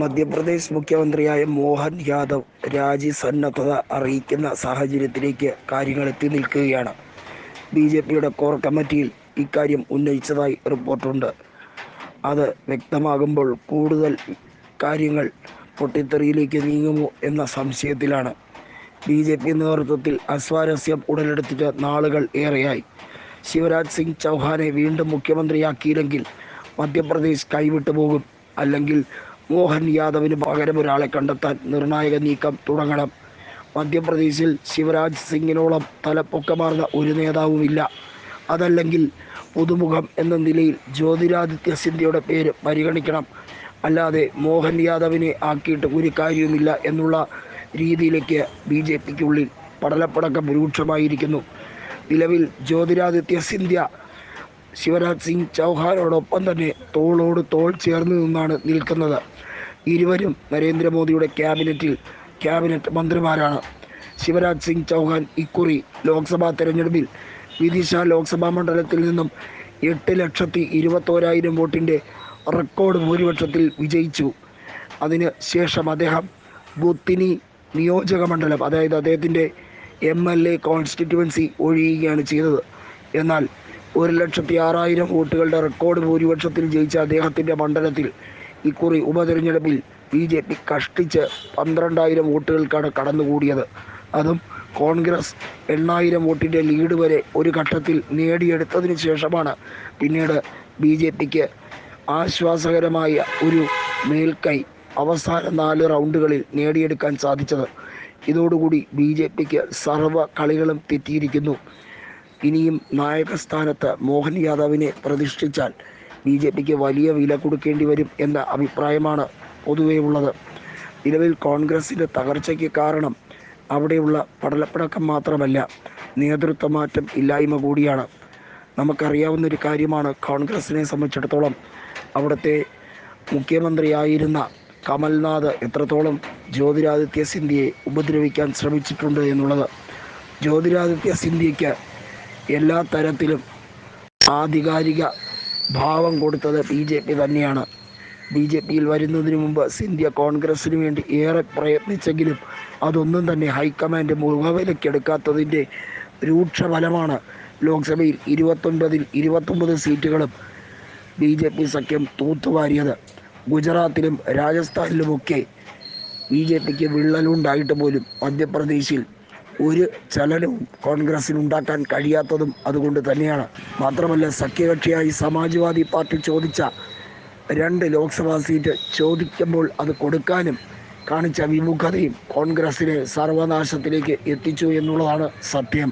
മധ്യപ്രദേശ് മുഖ്യമന്ത്രിയായ മോഹൻ യാദവ് രാജി സന്നദ്ധത അറിയിക്കുന്ന സാഹചര്യത്തിലേക്ക് കാര്യങ്ങൾ എത്തി നിൽക്കുകയാണ്. ബി ജെ പിയുടെ കോർ കമ്മിറ്റിയിൽ ഇക്കാര്യം ഉന്നയിച്ചതായി റിപ്പോർട്ടുണ്ട്. അത് വ്യക്തമാകുമ്പോൾ കൂടുതൽ കാര്യങ്ങൾ പൊട്ടിത്തെറിയിലേക്ക് നീങ്ങുമോ എന്ന സംശയത്തിലാണ്. ബി ജെ പി നേതൃത്വത്തിൽ അസ്വാരസ്യം ഉടലെടുത്തിട്ട് നാളുകൾ ഏറെയായി. ശിവരാജ് സിംഗ് ചൗഹാനെ വീണ്ടും മുഖ്യമന്ത്രിയാക്കിയില്ലെങ്കിൽ മധ്യപ്രദേശ് കൈവിട്ടു പോകും അല്ലെങ്കിൽ മോഹൻ യാദവിന് പകരം ഒരാളെ കണ്ടെത്താൻ നിർണായക നീക്കം തുടങ്ങണം. മധ്യപ്രദേശിൽ ശിവരാജ് സിംഗിനോളം തലപ്പൊക്കമാർന്ന ഒരു നേതാവുമില്ല. അതല്ലെങ്കിൽ പുതുമുഖം എന്ന നിലയിൽ ജ്യോതിരാദിത്യ സിന്ധ്യയുടെ പേര് പരിഗണിക്കണം. അല്ലാതെ മോഹൻ യാദവിനെ ആക്കിയിട്ട് ഒരു കാര്യവുമില്ല എന്നുള്ള രീതിയിലേക്ക് ബി ജെ പിക്കുള്ളിൽ പടലപ്പടക്കം രൂക്ഷമായിരിക്കുന്നു. നിലവിൽ ജ്യോതിരാദിത്യ സിന്ധ്യ ശിവരാജ് സിംഗ് ചൗഹാനോടൊപ്പം തന്നെ തോളോട് തോൾ ചേർന്ന് നിന്നാണ് നിൽക്കുന്നത്. ഇരുവരും നരേന്ദ്രമോദിയുടെ ക്യാബിനറ്റിൽ ക്യാബിനറ്റ് മന്ത്രിമാരാണ്. ശിവരാജ് സിംഗ് ചൗഹാൻ ഇക്കുറി ലോക്സഭാ തെരഞ്ഞെടുപ്പിൽ വിദിശ ലോക്സഭാ മണ്ഡലത്തിൽ നിന്നും എട്ട് ലക്ഷത്തി ഇരുപത്തോരായിരം വോട്ടിന്റെ റെക്കോർഡ് ഭൂരിപക്ഷത്തിൽ വിജയിച്ചു. അതിന് ശേഷം അദ്ദേഹം ബുത്തിനി നിയോജക മണ്ഡലം അതായത് അദ്ദേഹത്തിന്റെ എം എൽ എ കോൺസ്റ്റിറ്റ്യുവൻസി ഒഴിയുകയാണ് ചെയ്തത്. എന്നാൽ ഒരു ലക്ഷത്തി ആറായിരം വോട്ടുകളുടെ റെക്കോർഡ് ഭൂരിപക്ഷത്തിൽ ജയിച്ച അദ്ദേഹത്തിന്റെ മണ്ഡലത്തിൽ ഇക്കുറി ഉപതെരഞ്ഞെടുപ്പിൽ ബി ജെ പി കഷ്ടിച്ച് പന്ത്രണ്ടായിരം വോട്ടുകൾക്കാണ് കടന്നുകൂടിയത്. അതും കോൺഗ്രസ് എണ്ണായിരം വോട്ടിന്റെ ലീഡ് വരെ ഒരു ഘട്ടത്തിൽ നേടിയെടുത്തതിന് ശേഷമാണ് പിന്നീട് ബി ജെ പിക്ക് ആശ്വാസകരമായ ഒരു മേൽക്കൈ അവസാന നാല് റൗണ്ടുകളിൽ നേടിയെടുക്കാൻ സാധിച്ചത്. ഇതോടുകൂടി ബി ജെ പിക്ക് സർവ കളികളും തെറ്റിയിരിക്കുന്നു. ഇനിയും നായകസ്ഥാനത്ത് മോഹൻ യാദവിനെ പ്രതിഷ്ഠിച്ചാൽ ബി ജെ പിക്ക് വലിയ വില കൊടുക്കേണ്ടി വരും എന്ന അഭിപ്രായമാണ് പൊതുവേ ഉള്ളത്. നിലവിൽ കോൺഗ്രസിന്റെ തകർച്ചയ്ക്ക് കാരണം അവിടെയുള്ള പടലപ്പടക്കം മാത്രമല്ല നേതൃത്വ മാറ്റം ഇല്ലായ്മ കൂടിയാണ്. നമുക്കറിയാവുന്ന ഒരു കാര്യമാണ് കോൺഗ്രസിനെ സംബന്ധിച്ചിടത്തോളം അവിടുത്തെ മുഖ്യമന്ത്രിയായിരുന്ന കമൽനാഥ് എത്രത്തോളം ജ്യോതിരാദിത്യ സിന്ധ്യയെ ഉപദ്രവിക്കാൻ ശ്രമിച്ചിട്ടുണ്ട് എന്നുള്ളത്. ജ്യോതിരാദിത്യ സിന്ധ്യയ്ക്ക് എല്ലാ തരത്തിലും ആധികാരിക ഭാവം കൊടുത്തത് ബി ജെ പി തന്നെയാണ്. ബി ജെ പിയിൽ വരുന്നതിന് മുമ്പ് സിന്ധ്യ കോൺഗ്രസിന് വേണ്ടി ഏറെ പ്രയത്നിച്ചെങ്കിലും അതൊന്നും തന്നെ ഹൈക്കമാൻഡ് മുഖവിലക്കെടുക്കാത്തതിന്റെ രൂക്ഷഫലമാണ്. ലോക്സഭയിൽ ഇരുപത്തൊൻപതിൽ ഇരുപത്തൊമ്പത് സീറ്റുകളും ബി ജെ പി സഖ്യം തൂത്തുവാരിയത്. ഗുജറാത്തിലും രാജസ്ഥാനിലുമൊക്കെ ബി ജെ പിക്ക് വിള്ളലുണ്ടായിട്ട് പോലും മധ്യപ്രദേശിൽ ഒരു ചലനവും കോൺഗ്രസിന് ഉണ്ടാക്കാൻ കഴിയാത്തതും അതുകൊണ്ട് തന്നെയാണ്. മാത്രമല്ല സഖ്യകക്ഷിയായി സമാജ്വാദി പാർട്ടി ചോദിച്ച രണ്ട് ലോക്സഭാ സീറ്റ് ചോദിക്കുമ്പോൾ അത് കൊടുക്കാനും കാണിച്ച വിമുഖതയും കോൺഗ്രസിനെ സർവനാശത്തിലേക്ക് എത്തിച്ചു എന്നുള്ളതാണ് സത്യം.